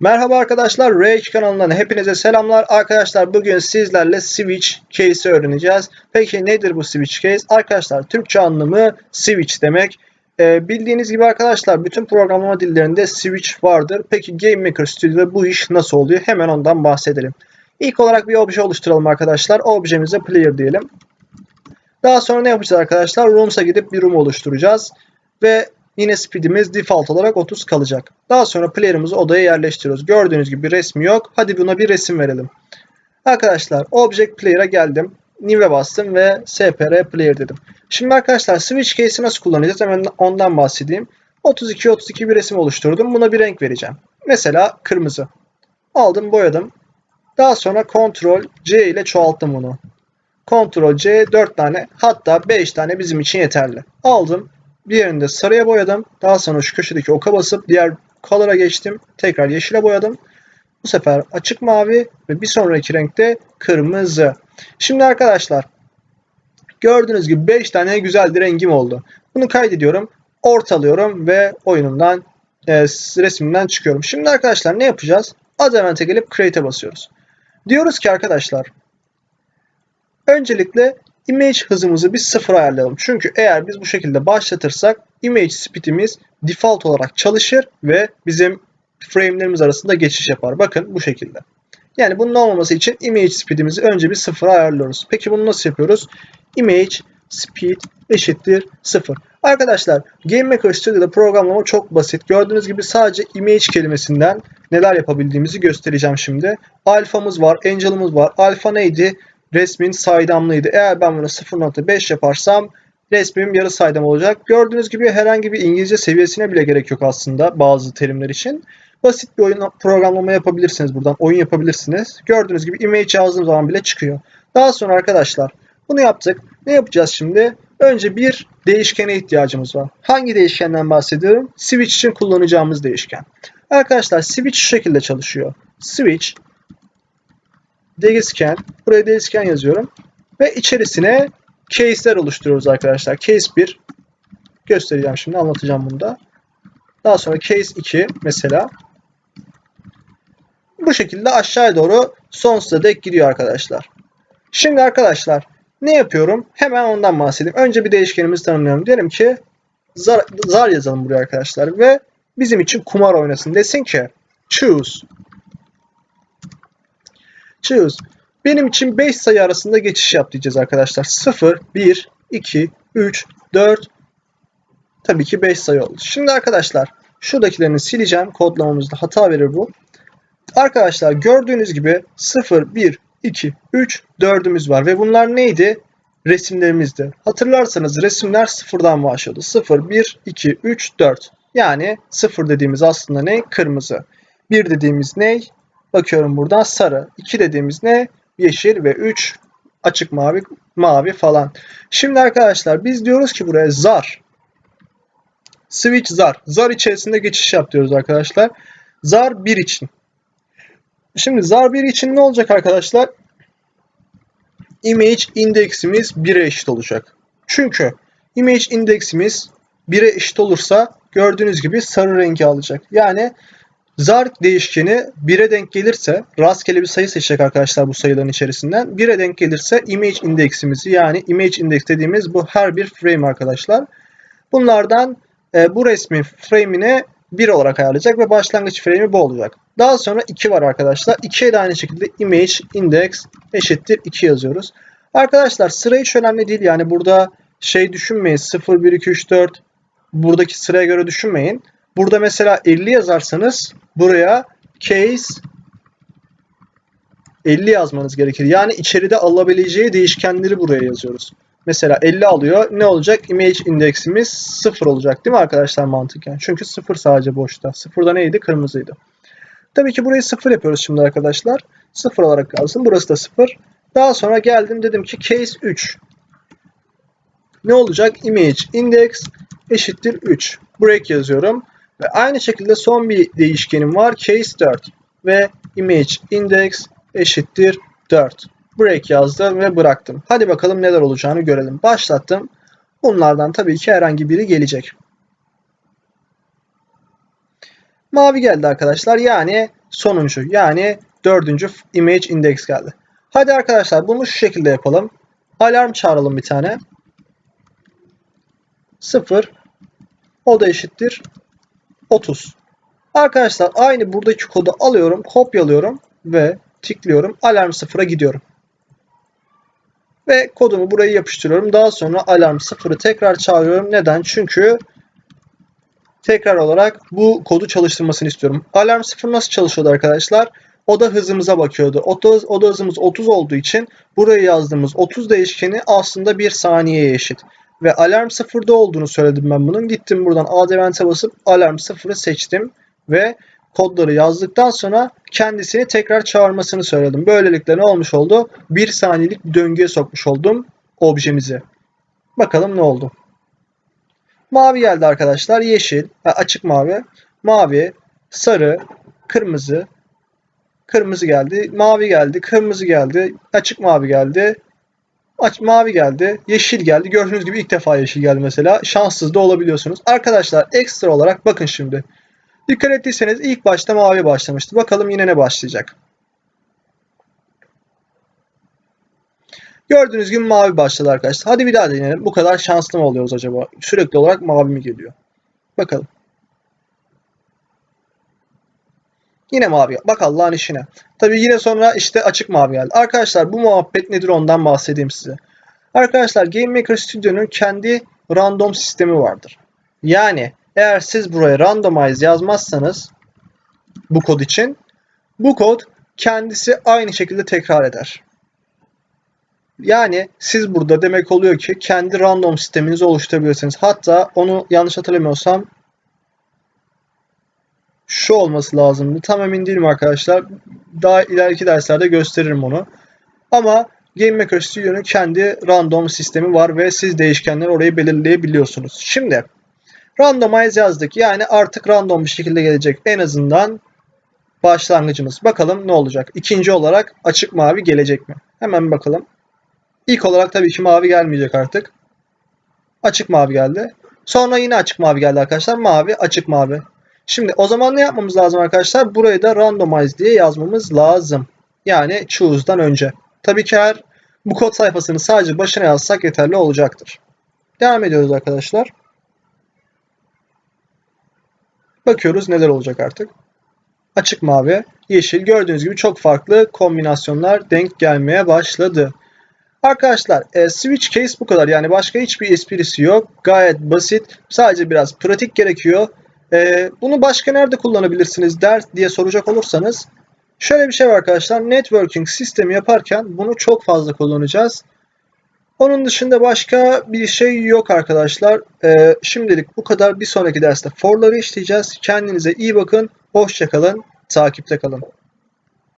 Merhaba arkadaşlar, R2 kanalından hepinize selamlar. Arkadaşlar bugün sizlerle switch case'i öğreneceğiz. Peki nedir bu switch case? Arkadaşlar Türkçe anlamı switch demek. Ee, bildiğiniz gibi arkadaşlar bütün programlama dillerinde switch vardır. Peki Game Maker Studio'da bu iş nasıl oluyor? Hemen ondan bahsedelim. İlk olarak bir obje oluşturalım arkadaşlar. Objemize player diyelim. Daha sonra ne yapacağız arkadaşlar? Rooms'a gidip bir room oluşturacağız. Ve Yine speedimiz default olarak 30 kalacak. Daha sonra player'ımızı odaya yerleştiriyoruz. Gördüğünüz gibi resmi yok. Hadi buna bir resim verelim. Arkadaşlar Object Player'a geldim. New'e bastım ve spr player dedim. Şimdi arkadaşlar switch case'i nasıl kullanacağız? Hemen ondan bahsedeyim. 32 32 bir resim oluşturdum. Buna bir renk vereceğim. Mesela kırmızı. Aldım boyadım. Daha sonra Ctrl C ile çoğalttım bunu. Ctrl C 4 tane hatta 5 tane bizim için yeterli. Aldım bir yerinde sarıya boyadım. Daha sonra şu köşedeki oka basıp diğer color'a geçtim. Tekrar yeşile boyadım. Bu sefer açık mavi ve bir sonraki renkte kırmızı. Şimdi arkadaşlar gördüğünüz gibi 5 tane güzel bir rengim oldu. Bunu kaydediyorum. Ortalıyorum ve oyunumdan e, resimden çıkıyorum. Şimdi arkadaşlar ne yapacağız? Add Event'e gelip Create'e basıyoruz. Diyoruz ki arkadaşlar öncelikle image hızımızı bir sıfır ayarlayalım. Çünkü eğer biz bu şekilde başlatırsak image speedimiz default olarak çalışır ve bizim frame'lerimiz arasında geçiş yapar. Bakın bu şekilde. Yani bunun olmaması için image speedimizi önce bir sıfıra ayarlıyoruz. Peki bunu nasıl yapıyoruz? Image speed eşittir sıfır. Arkadaşlar Game Maker Studio'da programlama çok basit. Gördüğünüz gibi sadece image kelimesinden neler yapabildiğimizi göstereceğim şimdi. Alfa'mız var, Angel'ımız var. Alfa neydi? Resmin saydamlıydı. Eğer ben bunu 0.5 yaparsam resmim yarı saydam olacak. Gördüğünüz gibi herhangi bir İngilizce seviyesine bile gerek yok aslında bazı terimler için. Basit bir oyun programlama yapabilirsiniz buradan. Oyun yapabilirsiniz. Gördüğünüz gibi image yazdığım zaman bile çıkıyor. Daha sonra arkadaşlar bunu yaptık. Ne yapacağız şimdi? Önce bir değişkene ihtiyacımız var. Hangi değişkenden bahsediyorum? Switch için kullanacağımız değişken. Arkadaşlar switch şu şekilde çalışıyor. Switch değişken. Buraya değişken yazıyorum. Ve içerisine case'ler oluşturuyoruz arkadaşlar. Case 1 göstereceğim şimdi anlatacağım bunu da. Daha sonra case 2 mesela. Bu şekilde aşağıya doğru sonsuza dek gidiyor arkadaşlar. Şimdi arkadaşlar ne yapıyorum? Hemen ondan bahsedeyim. Önce bir değişkenimizi tanımlıyorum. Diyelim ki zar, zar yazalım buraya arkadaşlar ve bizim için kumar oynasın. Desin ki choose Choose. Benim için 5 sayı arasında geçiş yap diyeceğiz arkadaşlar. 0, 1, 2, 3, 4. Tabii ki 5 sayı oldu. Şimdi arkadaşlar şuradakilerini sileceğim. Kodlamamızda hata verir bu. Arkadaşlar gördüğünüz gibi 0, 1, 2, 3, 4'ümüz var. Ve bunlar neydi? Resimlerimizdi. Hatırlarsanız resimler sıfırdan başladı. 0, 1, 2, 3, 4. Yani 0 dediğimiz aslında ne? Kırmızı. 1 dediğimiz ne? Bakıyorum buradan sarı. 2 dediğimiz ne? Yeşil ve 3 açık mavi, mavi falan. Şimdi arkadaşlar biz diyoruz ki buraya zar. Switch zar. Zar içerisinde geçiş yap diyoruz arkadaşlar. Zar 1 için. Şimdi zar 1 için ne olacak arkadaşlar? Image indeksimiz 1'e eşit olacak. Çünkü image indeksimiz 1'e eşit olursa gördüğünüz gibi sarı rengi alacak. Yani Zar değişkeni 1'e denk gelirse rastgele bir sayı seçecek arkadaşlar bu sayıların içerisinden. 1'e denk gelirse image indeksimizi yani image index dediğimiz bu her bir frame arkadaşlar. Bunlardan e, bu resmin frame'ine 1 olarak ayarlayacak ve başlangıç frame'i bu olacak. Daha sonra 2 var arkadaşlar. 2'ye de aynı şekilde image index eşittir 2 yazıyoruz. Arkadaşlar sıra hiç önemli değil. Yani burada şey düşünmeyin 0, 1, 2, 3, 4 buradaki sıraya göre düşünmeyin. Burada mesela 50 yazarsanız buraya case 50 yazmanız gerekir. Yani içeride alabileceği değişkenleri buraya yazıyoruz. Mesela 50 alıyor. Ne olacak? Image indeksimiz 0 olacak değil mi arkadaşlar mantıken? Çünkü 0 sadece boşta. 0'da neydi? Kırmızıydı. Tabii ki burayı 0 yapıyoruz şimdi arkadaşlar. 0 olarak kalsın. Burası da 0. Daha sonra geldim dedim ki case 3. Ne olacak? Image index eşittir 3. Break yazıyorum. Ve aynı şekilde son bir değişkenim var. Case 4 ve image index eşittir 4. Break yazdım ve bıraktım. Hadi bakalım neler olacağını görelim. Başlattım. Bunlardan tabii ki herhangi biri gelecek. Mavi geldi arkadaşlar. Yani sonuncu yani dördüncü image index geldi. Hadi arkadaşlar bunu şu şekilde yapalım. Alarm çağıralım bir tane. 0 o da eşittir 30. Arkadaşlar aynı buradaki kodu alıyorum, kopyalıyorum ve tıklıyorum. Alarm 0'a gidiyorum. Ve kodumu buraya yapıştırıyorum. Daha sonra alarm 0'ı tekrar çağırıyorum. Neden? Çünkü tekrar olarak bu kodu çalıştırmasını istiyorum. Alarm 0 nasıl çalışıyordu arkadaşlar? Oda hızımıza bakıyordu. Oda, oda hızımız 30 olduğu için buraya yazdığımız 30 değişkeni aslında 1 saniyeye eşit. Ve alarm 0'da olduğunu söyledim ben bunun. Gittim buradan add event'e basıp alarm 0'ı seçtim. Ve kodları yazdıktan sonra kendisini tekrar çağırmasını söyledim. Böylelikle ne olmuş oldu? 1 saniyelik bir döngüye sokmuş oldum objemizi. Bakalım ne oldu? Mavi geldi arkadaşlar. Yeşil, açık mavi, mavi, sarı, kırmızı, kırmızı geldi, mavi geldi, kırmızı geldi, açık mavi geldi, aç mavi geldi, yeşil geldi. Gördüğünüz gibi ilk defa yeşil geldi mesela. Şanssız da olabiliyorsunuz. Arkadaşlar ekstra olarak bakın şimdi. Dikkat ettiyseniz ilk başta mavi başlamıştı. Bakalım yine ne başlayacak. Gördüğünüz gibi mavi başladı arkadaşlar. Hadi bir daha deneyelim. Bu kadar şanslı mı oluyoruz acaba? Sürekli olarak mavi mi geliyor? Bakalım. Yine mavi. Bak Allah'ın işine. Tabi yine sonra işte açık mavi geldi. Arkadaşlar bu muhabbet nedir ondan bahsedeyim size. Arkadaşlar Game Maker Studio'nun kendi random sistemi vardır. Yani eğer siz buraya randomize yazmazsanız bu kod için bu kod kendisi aynı şekilde tekrar eder. Yani siz burada demek oluyor ki kendi random sisteminizi oluşturabilirsiniz. Hatta onu yanlış hatırlamıyorsam şu olması lazımdı. Tam emin değilim arkadaşlar. Daha ileriki derslerde gösteririm onu. Ama Game Maker Studio'nun kendi random sistemi var ve siz değişkenleri orayı belirleyebiliyorsunuz. Şimdi randomize yazdık. Yani artık random bir şekilde gelecek. En azından başlangıcımız. Bakalım ne olacak. İkinci olarak açık mavi gelecek mi? Hemen bakalım. İlk olarak tabii ki mavi gelmeyecek artık. Açık mavi geldi. Sonra yine açık mavi geldi arkadaşlar. Mavi, açık mavi. Şimdi o zaman ne yapmamız lazım arkadaşlar? Burayı da randomize diye yazmamız lazım. Yani choose'dan önce. Tabii ki her bu kod sayfasını sadece başına yazsak yeterli olacaktır. Devam ediyoruz arkadaşlar. Bakıyoruz neler olacak artık. Açık mavi, yeşil gördüğünüz gibi çok farklı kombinasyonlar denk gelmeye başladı. Arkadaşlar e, switch case bu kadar. Yani başka hiçbir esprisi yok. Gayet basit. Sadece biraz pratik gerekiyor. E, bunu başka nerede kullanabilirsiniz der diye soracak olursanız şöyle bir şey var arkadaşlar. Networking sistemi yaparken bunu çok fazla kullanacağız. Onun dışında başka bir şey yok arkadaşlar. E, şimdilik bu kadar. Bir sonraki derste for'ları işleyeceğiz. Kendinize iyi bakın. Hoşçakalın. Takipte kalın.